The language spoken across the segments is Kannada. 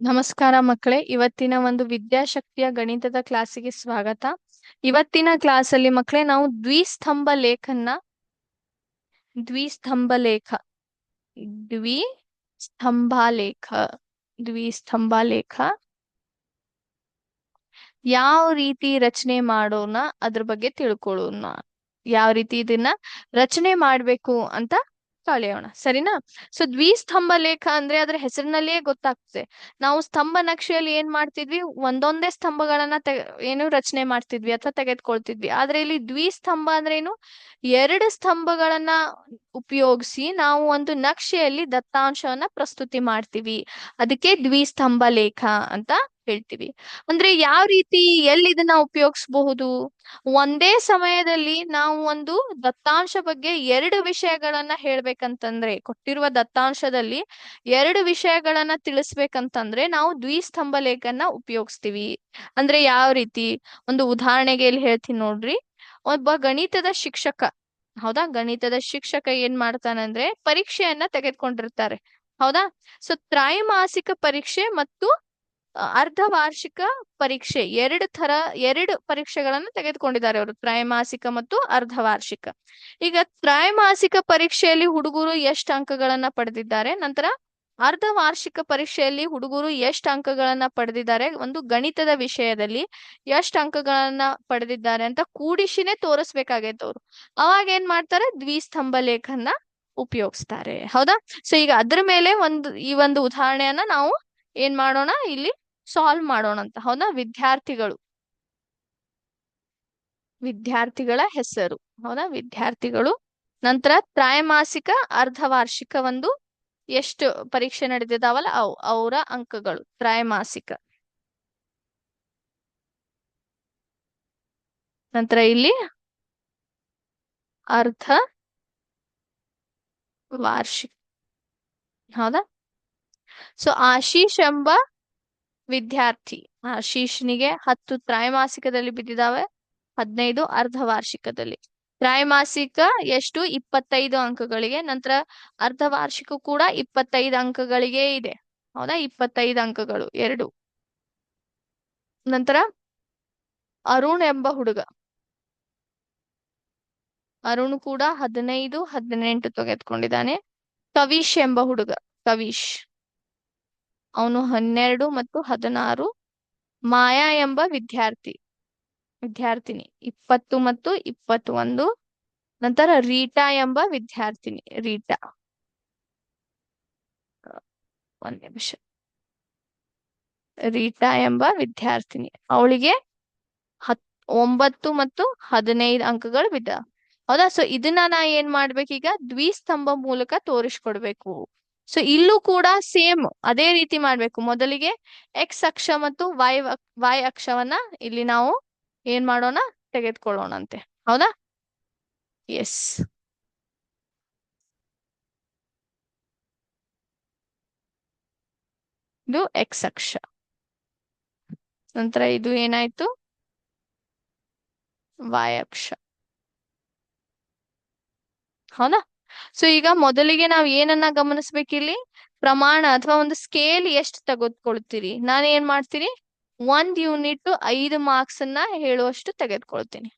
ನಮಸ್ಕಾರ ಮಕ್ಕಳೇ, ಇವತ್ತಿನ ಒಂದು ವಿದ್ಯಾಶಕ್ತಿಯ ಗಣಿತದ ಕ್ಲಾಸಿಗೆ ಸ್ವಾಗತ. ಇವತ್ತಿನ ಕ್ಲಾಸ್ ಅಲ್ಲಿ ಮಕ್ಕಳೇ, ನಾವು ದ್ವಿಸ್ತಂಭ ಲೇಖನ ದ್ವಿಸ್ತಂಭ ಲೇಖ ದ್ವಿ ಸ್ತಂಭ ಲೇಖ. ಯಾವ ರೀತಿ ರಚನೆ ಮಾಡೋಣ, ಅದ್ರ ಬಗ್ಗೆ ತಿಳ್ಕೊಳ್ಳೋಣ. ಯಾವ ರೀತಿ ಇದನ್ನ ರಚನೆ ಮಾಡ್ಬೇಕು ಅಂತ ಕಳೆಯೋಣ ಸರಿನಾ? ಸೊ ದ್ವಿಸ್ತಂಭ ಲೇಖ ಅಂದ್ರೆ ಅದ್ರ ಹೆಸರಿನಲ್ಲಿಯೇ ಗೊತ್ತಾಗ್ತದೆ. ನಾವು ಸ್ತಂಭ ನಕ್ಷೆಯಲ್ಲಿ ಏನ್ ಮಾಡ್ತಿದ್ವಿ? ಒಂದೊಂದೇ ಸ್ತಂಭಗಳನ್ನ ಏನು ರಚನೆ ಮಾಡ್ತಿದ್ವಿ ಅಥವಾ ತೆಗೆದುಕೊಳ್ತಿದ್ವಿ. ಆದ್ರೆ ಇಲ್ಲಿ ದ್ವಿಸ್ತಂಭ ಅಂದ್ರೆ ಏನು? ಎರಡು ಸ್ತಂಭಗಳನ್ನ ಉಪಯೋಗಿಸಿ ನಾವು ಒಂದು ನಕ್ಷೆಯಲ್ಲಿ ದತ್ತಾಂಶವನ್ನ ಪ್ರಸ್ತುತಿ ಮಾಡ್ತೀವಿ. ಅದಕ್ಕೆ ದ್ವಿಸ್ತಂಭ ಲೇಖ ಅಂತ ಹೇಳ್ತೀವಿ. ಅಂದ್ರೆ ಯಾವ ರೀತಿ ಎಲ್ಲಿ ಇದನ್ನ ಉಪಯೋಗಿಸಬಹುದು? ಒಂದೇ ಸಮಯದಲ್ಲಿ ನಾವು ಒಂದು ದತ್ತಾಂಶ ಬಗ್ಗೆ ಎರಡು ವಿಷಯಗಳನ್ನ ಹೇಳ್ಬೇಕಂತಂದ್ರೆ, ಕೊಟ್ಟಿರುವ ದತ್ತಾಂಶದಲ್ಲಿ ಎರಡು ವಿಷಯಗಳನ್ನ ತಿಳಿಸ್ಬೇಕಂತಂದ್ರೆ ನಾವು ದ್ವಿಸ್ತಂಭ ಲೇಖನ ಉಪಯೋಗಿಸ್ತೀವಿ. ಅಂದ್ರೆ ಯಾವ ರೀತಿ? ಒಂದು ಉದಾಹರಣೆಗೆ ಇಲ್ಲಿ ಹೇಳ್ತೀನಿ ನೋಡ್ರಿ. ಒಬ್ಬ ಗಣಿತದ ಶಿಕ್ಷಕ, ಹೌದಾ? ಗಣಿತದ ಶಿಕ್ಷಕ ಏನ್ ಮಾಡ್ತಾನಂದ್ರೆ ಪರೀಕ್ಷೆಯನ್ನ ತೆಗೆದುಕೊಂಡಿರ್ತಾರೆ. ಹೌದಾ? ಸೊ ತ್ರೈಮಾಸಿಕ ಪರೀಕ್ಷೆ ಮತ್ತು ಅರ್ಧ ವಾರ್ಷಿಕ ಪರೀಕ್ಷೆ, ಎರಡು ತರ ಎರಡು ಪರೀಕ್ಷೆಗಳನ್ನ ತೆಗೆದುಕೊಂಡಿದ್ದಾರೆ ಅವರು, ತ್ರೈಮಾಸಿಕ ಮತ್ತು ಅರ್ಧ ವಾರ್ಷಿಕ. ಈಗ ತ್ರೈಮಾಸಿಕ ಪರೀಕ್ಷೆಯಲ್ಲಿ ಹುಡುಗರು ಎಷ್ಟು ಅಂಕಗಳನ್ನ ಪಡೆದಿದ್ದಾರೆ, ನಂತರ ಅರ್ಧ ವಾರ್ಷಿಕ ಪರೀಕ್ಷೆಯಲ್ಲಿ ಹುಡುಗರು ಎಷ್ಟು ಅಂಕಗಳನ್ನ ಪಡೆದಿದ್ದಾರೆ, ಒಂದು ಗಣಿತದ ವಿಷಯದಲ್ಲಿ ಎಷ್ಟು ಅಂಕಗಳನ್ನ ಪಡೆದಿದ್ದಾರೆ ಅಂತ ಕೂಡಿಸಿನೇ ತೋರಿಸ್ಬೇಕಾಗೈತೆ ಅವರು. ಅವಾಗ ಏನ್ ಮಾಡ್ತಾರೆ, ದ್ವಿಸ್ತಂಭ ಲೇಖನ ಉಪಯೋಗಿಸ್ತಾರೆ. ಹೌದಾ? ಸೊ ಈಗ ಅದ್ರ ಮೇಲೆ ಒಂದು, ಈ ಒಂದು ಉದಾಹರಣೆಯನ್ನ ನಾವು ಏನ್ ಮಾಡೋಣ, ಇಲ್ಲಿ ಸಾಲ್ವ್ ಮಾಡೋಣ ಹೌದಾ? ವಿದ್ಯಾರ್ಥಿಗಳು. ವಿದ್ಯಾರ್ಥಿಗಳ ಹೆಸರು. ಹೌದಾ? ವಿದ್ಯಾರ್ಥಿಗಳು. ನಂತರ ತ್ರೈಮಾಸಿಕ ಅರ್ಧ ವಾರ್ಷಿಕ ಒಂದು ಎಷ್ಟು ಪರೀಕ್ಷೆ ನಡೆದಿದಾವಲ್ಲ ಅವು, ಅವರ ಅಂಕಗಳು. ತ್ರೈಮಾಸಿಕ. ನಂತರ ಇಲ್ಲಿ ಅರ್ಧ ವಾರ್ಷಿಕ. ಹೌದಾ? ಸೊ, ಆಶೀಶ್ ಎಂಬ ವಿದ್ಯಾರ್ಥಿ. ಆಶೀಶ್ನಿಗೆ ಹತ್ತು ತ್ರೈಮಾಸಿಕದಲ್ಲಿ ಬಿದ್ದಿದಾವೆ ಹದಿನೈದು ಅರ್ಧ ವಾರ್ಷಿಕದಲ್ಲಿ ತ್ರೈಮಾಸಿಕ ಎಷ್ಟು? ಇಪ್ಪತ್ತೈದು ಅಂಕಗಳಿಗೆ. ನಂತರ ಅರ್ಧ ವಾರ್ಷಿಕ ಕೂಡ ಇಪ್ಪತ್ತೈದು ಅಂಕಗಳಿಗೆ ಇದೆ. ಹೌದಾ? ಇಪ್ಪತ್ತೈದು ಅಂಕಗಳು, ಎರಡು. ನಂತರ ಅರುಣ್ ಎಂಬ ಹುಡುಗ. ಅರುಣ್ ಕೂಡ ಹದಿನೈದು, ಹದಿನೆಂಟು ತೆಗೆದುಕೊಂಡಿದ್ದಾನೆ. ಕವೀಶ್ ಎಂಬ ಹುಡುಗ. ಕವೀಶ್. ಅವನು ಹನ್ನೆರಡು ಮತ್ತು ಹದಿನಾರು ಮಾಯಾ ಎಂಬ ವಿದ್ಯಾರ್ಥಿ, ವಿದ್ಯಾರ್ಥಿನಿ. ಇಪ್ಪತ್ತು ಮತ್ತು ಇಪ್ಪತ್ತೊಂದು. ನಂತರ ರೀಟಾ ಎಂಬ ವಿದ್ಯಾರ್ಥಿನಿ. ರೀಟಾ. ಒಂದ್ ನಿಮಿಷ. ರೀಟಾ ಎಂಬ ವಿದ್ಯಾರ್ಥಿನಿ. ಅವಳಿಗೆ ಹತ್, ಒಂಬತ್ತು ಮತ್ತು ಹದಿನೈದು ಅಂಕಗಳು ಬಿದ್ದ ಹೌದಾ? ಸೊ ಇದನ್ನ ನಾ ಏನ್ ಮಾಡ್ಬೇಕೀಗ? ದ್ವಿಸ್ತಂಭ ಮೂಲಕ ತೋರಿಸ್ಕೊಡ್ಬೇಕು. ಸೊ ಇಲ್ಲೂ ಕೂಡ ಸೇಮ್ ಅದೇ ರೀತಿ ಮಾಡ್ಬೇಕು. ಮೊದಲಿಗೆ ಎಕ್ಸ್ ಅಕ್ಷ ಮತ್ತು ವೈ ವೈ ಅಕ್ಷವನ್ನ ಇಲ್ಲಿ ನಾವು ಏನ್ ಮಾಡೋಣ? ತೆಗೆದುಕೊಳ್ಳೋಣಂತೆ. ಹೌದಾ? ಎಸ್ ಇದು ಎಕ್ಸ್ ಅಕ್ಷ. ನಂತರ ಇದು ಏನಾಯ್ತು? ವೈ ಅಕ್ಷ. ಹೌದಾ? ಸೊ ಈಗ ಮೊದಲಿಗೆ ನಾವ್ ಏನನ್ನ ಗಮನಿಸ್ಬೇಕಿಲ್ಲಿ? ಪ್ರಮಾಣ ಅಥವಾ ಒಂದು ಸ್ಕೇಲ್ ಎಷ್ಟು ತೆಗೆದುಕೊಳ್ತೀರಿ? ನಾನು ಏನ್ ಮಾಡ್ತೀನಿ? ಒಂದ್ ಯೂನಿಟ್ ಐದು ಮಾರ್ಕ್ಸ್ ಅನ್ನ ಹೇಳುವಷ್ಟು ತೆಗೆದುಕೊಳ್ತೀನಿ.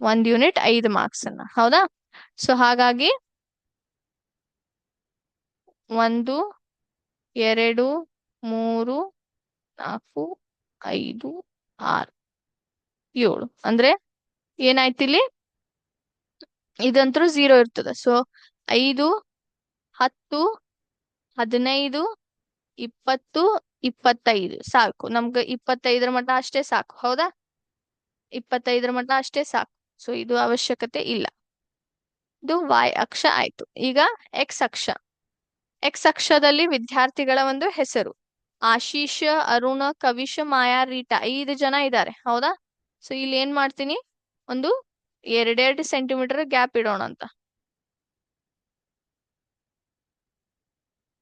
ಒಂದ್ ಯೂನಿಟ್ ಐದು ಮಾರ್ಕ್ಸ್ ಅನ್ನ, ಹೌದಾ? ಸೊ ಹಾಗಾಗಿ ಒಂದು, ಎರಡು, ಮೂರು, ನಾಲ್ಕು, ಐದು, ಆರು, ಏಳು. ಅಂದ್ರೆ ಏನಾಯ್ತಿಲ್ಲಿ? ಇದಂತರೂ ಝೀರೋ ಇರ್ತದ. ಸೊ ಐದು, ಹತ್ತು, ಹದಿನೈದು, ಇಪ್ಪತ್ತು, ಇಪ್ಪತ್ತೈದು. ಸಾಕು. ನಮ್ಗೆ ಇಪ್ಪತ್ತೈದರ ಮಟ್ಟ ಅಷ್ಟೇ ಸಾಕು. ಹೌದಾ? ಇಪ್ಪತ್ತೈದರ ಮಟ್ಟ ಅಷ್ಟೇ ಸಾಕು. ಸೊ ಇದು ಅವಶ್ಯಕತೆ ಇಲ್ಲ. ಇದು ವಾಯ್ ಅಕ್ಷ ಆಯ್ತು. ಈಗ ಎಕ್ಸ್ ಅಕ್ಷ. ಎಕ್ಸ್ ಅಕ್ಷದಲ್ಲಿ ವಿದ್ಯಾರ್ಥಿಗಳ ಒಂದು ಹೆಸರು. ಆಶೀಶ್ ಅರುಣ ಕವಿಶ ಮಾಯಾ, ರೀಟಾ. ಐದು ಜನ ಇದ್ದಾರೆ. ಹೌದಾ? ಸೊ ಇಲ್ಲಿ ಏನ್ ಮಾಡ್ತೀನಿ? ಒಂದು ಎರಡೆರಡು ಸೆಂಟಿಮೀಟರ್ ಗ್ಯಾಪ್ ಇಡೋಣ ಅಂತ.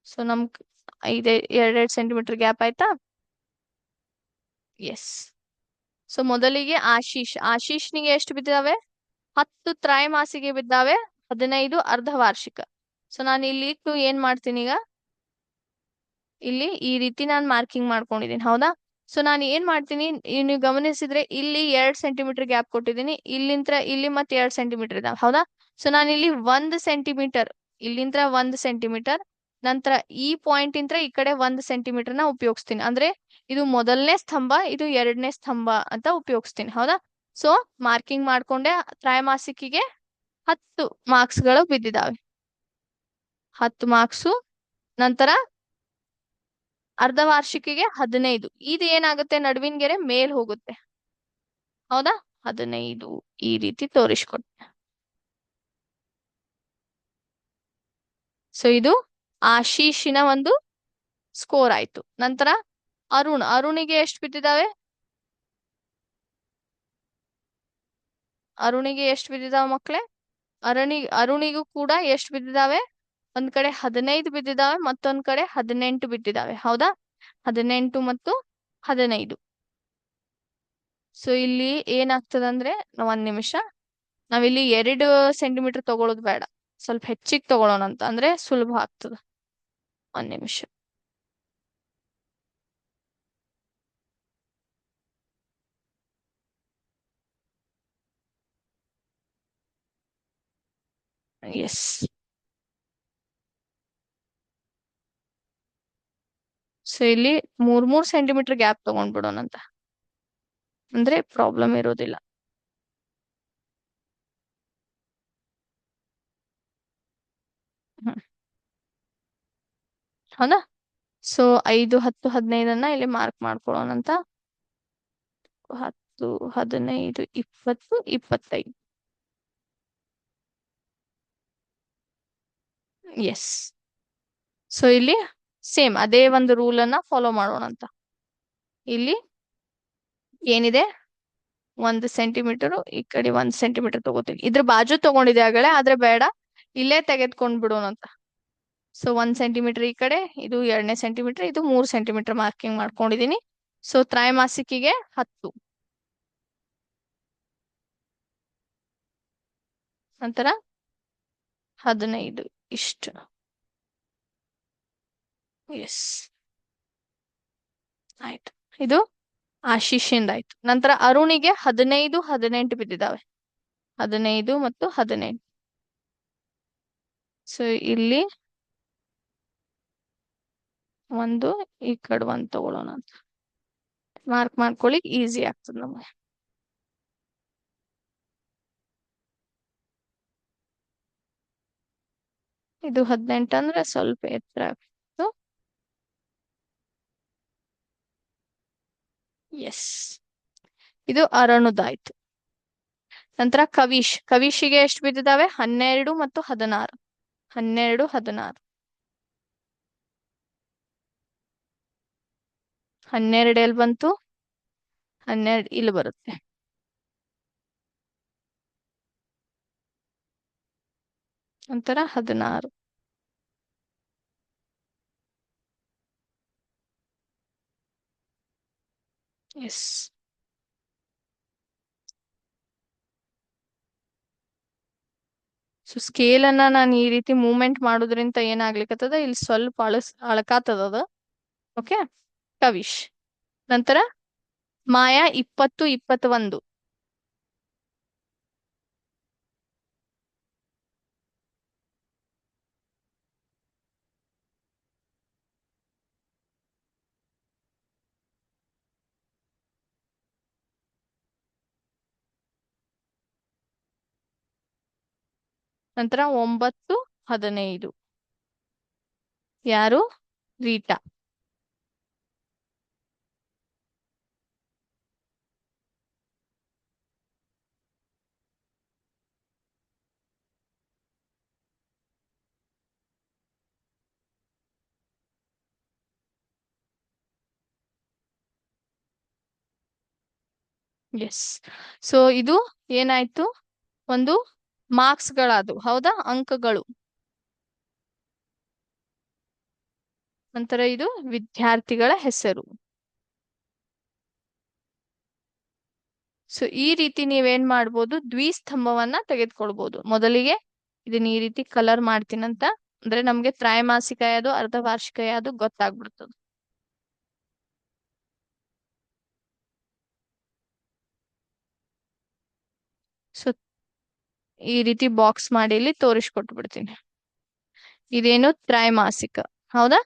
ಸೊ ನಮ್ ಐದೇ, ಎರಡೆರಡು ಸೆಂಟಿಮೀಟರ್ ಗ್ಯಾಪ್ ಆಯ್ತಾ? ಎಸ್ ಸೊ ಮೊದಲಿಗೆ ಆಶೀಶ್. ಆಶೀಶ್ನಿಗೆ ಎಷ್ಟು ಬಿದ್ದಾವೆ? ಹತ್ತು ತ್ರೈಮಾಸಿಗೆ ಬಿದ್ದಾವೆ, ಹದಿನೈದು ಅರ್ಧ ವಾರ್ಷಿಕ ಸೊ ನಾನು ಇಲ್ಲಿ ಏನ್ ಮಾಡ್ತೀನಿ ಈಗ? ಇಲ್ಲಿ ಈ ರೀತಿ ನಾನು ಮಾರ್ಕಿಂಗ್ ಮಾಡ್ಕೊಂಡಿದ್ದೀನಿ. ಹೌದಾ? ಸೊ ನಾನು ಏನ್ ಮಾಡ್ತೀನಿ? ನೀವು ಗಮನಿಸಿದ್ರೆ ಇಲ್ಲಿ ಎರಡ್ ಸೆಂಟಿಮೀಟರ್ ಗ್ಯಾಪ್ ಕೊಟ್ಟಿದ್ದೀನಿ. ಇಲ್ಲಿಂತ್ರ ಇಲ್ಲಿ ಮತ್ತೆ ಎರಡ್ ಸೆಂಟಿಮೀಟರ್ ಇದಾವೆ ಹೌದಾ? ಸೊ ನಾನು ಇಲ್ಲಿ ಒಂದ್ ಸೆಂಟಿಮೀಟರ್ ಇಲ್ಲಿಂತ್ರ ಒಂದ್ ಸೆಂಟಿಮೀಟರ್ ನಂತರ ಈ ಪಾಯಿಂಟ್ ಇಂತ್ರ ಈ ಕಡೆ ಒಂದ್ ಸೆಂಟಿಮೀಟರ್ನ ಉಪಯೋಗಿಸ್ತೀನಿ. ಅಂದ್ರೆ ಇದು ಮೊದಲನೇ ಸ್ತಂಭ, ಇದು ಎರಡನೇ ಸ್ತಂಭ ಅಂತ ಉಪಯೋಗಿಸ್ತೀನಿ. ಹೌದಾ? ಸೊ ಮಾರ್ಕಿಂಗ್ ಮಾಡ್ಕೊಂಡೆ ತ್ರೈಮಾಸಿಕಿಗೆ ಹತ್ತು ಮಾರ್ಕ್ಸ್ಗಳು ಬಿದ್ದಿದಾವೆ. ಹತ್ತು ಮಾರ್ಕ್ಸು ನಂತರ ಅರ್ಧ ವಾರ್ಷಿಕಿಗೆ ಹದಿನೈದು. ಇದು ಏನಾಗುತ್ತೆ? ನಡುವಿನ ಗೆರೆ ಮೇಲ್ ಹೋಗುತ್ತೆ. ಹೌದಾ? ಹದಿನೈದು ಈ ರೀತಿ ತೋರಿಸ್ಕೊಟ್ಟೆ ಸೊ ಇದು ಆಶೀಶಿನ ಒಂದು ಸ್ಕೋರ್ ಆಯ್ತು. ನಂತರ ಅರುಣ್. ಅರುಣಿಗೆ ಎಷ್ಟು ಬಿದ್ದಿದಾವೆ? ಅರುಣಿಗೆ ಎಷ್ಟು ಬಿದ್ದಿದಾವೆ ಮಕ್ಕಳೇ ಅರುಣಿ, ಅರುಣಿಗೂ ಕೂಡ ಎಷ್ಟು ಬಿದ್ದಿದಾವೆ? ಒಂದ್ ಕಡೆ ಹದಿನೈದು ಬಿದ್ದಿದಾವೆ, ಮತ್ತೊಂದ್ ಕಡೆ ಹದಿನೆಂಟು ಬಿದ್ದಿದಾವೆ. ಹೌದಾ? ಹದಿನೆಂಟು ಮತ್ತು ಹದಿನೈದು. ಸೊ ಇಲ್ಲಿ ಏನಾಗ್ತದಂದ್ರೆ ಒಂದ್ ನಿಮಿಷ. ನಾವಿಲ್ಲಿ ಎರಡು ಸೆಂಟಿಮೀಟರ್ ತಗೊಳ್ಳೋದು ಬೇಡ. ಸ್ವಲ್ಪ ಹೆಚ್ಚಿಗೆ ತಗೊಳ್ಳೋಣ ಅಂತ. ಅಂದ್ರೆ ಸುಲಭ ಆಗ್ತದ. ಒಂದ್ ನಿಮಿಷ. ಎಸ್ ಸೊ ಇಲ್ಲಿ ಮೂರ್ ಮೂರ್ ಸೆಂಟಿಮೀಟರ್ ಗ್ಯಾಪ್ ತಗೊಂಡ್ಬಿಡೋಣ ಅಂತ ಅಂದ್ರೆ ಪ್ರಾಬ್ಲಮ್ ಇರೋದಿಲ್ಲ. ಹೌದಾ? ಸೊ ಐದು, ಹತ್ತು, ಹದಿನೈದನ್ನ ಇಲ್ಲಿ ಮಾರ್ಕ್ ಮಾಡ್ಕೊಳ್ಳೋಣ ಅಂತ ಹತ್ತು, ಹದಿನೈದು, ಇಪ್ಪತ್ತು, ಇಪ್ಪತ್ತೈದು. ಎಸ್ ಸೊ ಇಲ್ಲಿ ಸೇಮ್ ಅದೇ ಒಂದು ರೂಲ್ ಅನ್ನ ಫಾಲೋ ಮಾಡೋಣ ಅಂತ. ಇಲ್ಲಿ ಏನಿದೆ? ಒಂದು ಸೆಂಟಿಮೀಟರ್ ಈ ಕಡೆ ಒಂದ್ ಸೆಂಟಿಮೀಟರ್ ತಗೋತೀನಿ. ಇದ್ರ ಬಾಜು ತಗೊಂಡಿದೆ ಆಗಲೇ ಆದ್ರೆ ಬೇಡ, ಇಲ್ಲೇ ತೆಗೆದ್ಕೊಂಡ್ ಬಿಡೋಣ ಅಂತ. ಸೊ ಒಂದ್ ಸೆಂಟಿಮೀಟರ್ ಈ ಕಡೆ, ಇದು ಎರಡನೇ ಸೆಂಟಿಮೀಟರ್ ಇದು ಮೂರ್ ಸೆಂಟಿಮೀಟರ್ ಮಾರ್ಕಿಂಗ್ ಮಾಡ್ಕೊಂಡಿದೀನಿ. ಸೊ ತ್ರೈಮಾಸಿಕಿಗೆ ಹತ್ತು. ನಂತರ ಹದಿನೈದು, ಇಷ್ಟು. ಎಸ್ ಆಯ್ತು. ಇದು ಆಶೀಶಿಂದ ಆಯ್ತು. ನಂತರ ಅರುಣಿಗೆ ಹದಿನೈದು, ಹದಿನೆಂಟು ಬಿದ್ದಿದ್ದಾವೆ. ಹದಿನೈದು ಮತ್ತು ಹದಿನೆಂಟು. ಸೊ ಇಲ್ಲಿ ಒಂದು, ಈ ಕಡೆ ಒಂದು ತಗೊಳ್ಳೋಣ ಅಂತ. ಮಾರ್ಕ್ ಮಾಡ್ಕೊಳ್ಳಿ ಈಸಿ ಆಗ್ತದೆ ನಮಗೆ. ಇದು ಹದಿನೆಂಟು ಅಂದ್ರೆ ಸ್ವಲ್ಪ ಎತ್ತರ ಎಸ್ ಇದು ಅರುಣುದಾಯ್ತು ನಂತರ ಕವಿಶ್. ಕವಿಶಿಗೆ ಎಷ್ಟು ಬಿದ್ದಿದಾವೆ ಹನ್ನೆರಡು ಮತ್ತು ಹದಿನಾರು. ಹನ್ನೆರಡು ಹದಿನಾರು. ಹನ್ನೆರಡು ಎಲ್ಲಿ ಬಂತು? ಹನ್ನೆರಡು ಇಲ್ಲಿ ಬರುತ್ತೆ. ನಂತರ ಹದಿನಾರು. ಎಸ್ ಸೊ ಸ್ಕೇಲ್ ಅನ್ನ ನಾನು ಈ ರೀತಿ ಮೂವ್ಮೆಂಟ್ ಮಾಡೋದ್ರಿಂದ ಏನಾಗ್ಲಿಕ್ಕತ್ತದ ಇಲ್ಲಿ ಸ್ವಲ್ಪ ಅಳಸ್ ಅಳಕಾತದ ಅದು ಓಕೆ ಕವಿಶ್. ನಂತರ ಮಾಯಾ ಇಪ್ಪತ್ತು ಇಪ್ಪತ್ತೊಂದು. ನಂತರ ಒಂಬತ್ತು ಹದಿನೈದು. ಯಾರು? ರೀಟಾ. ಎಸ್ ಸೊ ಇದು ಏನಾಯ್ತು? ಒಂದು ಮಾರ್ಕ್ಸ್ ಗಳಾದವು ಹೌದಾ? ಅಂಕಗಳು. ನಂತರ ಇದು ವಿದ್ಯಾರ್ಥಿಗಳ ಹೆಸರು. ಸೊ ಈ ರೀತಿ ನೀವೇನ್ ಮಾಡ್ಬೋದು? ದ್ವಿಸ್ತಂಭವನ್ನ ತೆಗೆದುಕೊಳ್ಬಹುದು ಮೊದಲಿಗೆ ಇದನ್ನ ಈ ರೀತಿ ಕಲರ್ ಮಾಡ್ತೀನಂತ. ಅಂದ್ರೆ ನಮ್ಗೆ ತ್ರೈಮಾಸಿಕ ಯಾವುದು, ಅರ್ಧವಾರ್ಷಿಕ ಯಾವುದು ಗೊತ್ತಾಗ್ಬಿಡ್ತದೆ. ಸೊ ಈ ರೀತಿ ಬಾಕ್ಸ್ ಮಾಡಿ ಇಲ್ಲಿ ತೋರಿಸ್ಕೊಟ್ಟು ಬಿಡ್ತೀನಿ ಇದೇನು ತ್ರೈಮಾಸಿಕ, ಹೌದಾ?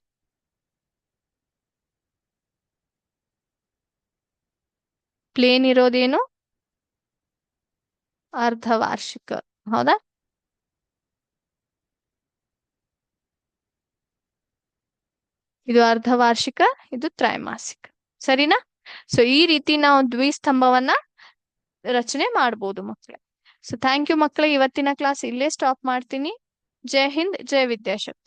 ಪ್ಲೇನ್ ಇರೋದೇನು? ಅರ್ಧವಾರ್ಷಿಕ, ಹೌದಾ? ಇದು ಅರ್ಧವಾರ್ಷಿಕ, ಇದು ತ್ರೈಮಾಸಿಕ, ಸರಿನಾ? ಸೊ ಈ ರೀತಿ ನಾವು ದ್ವಿಸ್ತಂಭವನ್ನ ರಚನೆ ಮಾಡ್ಬೋದು ಮಕ್ಕಳೇ ಸೊ ಥ್ಯಾಂಕ್ ಯು ಮಕ್ಕಳೇ ಇವತ್ತಿನ ಕ್ಲಾಸ್ ಇಲ್ಲೇ ಸ್ಟಾಪ್ ಮಾಡ್ತೀನಿ. ಜೈ ಹಿಂದ್ ಜೈ ವಿದ್ಯಾಶಕ್ತಿ.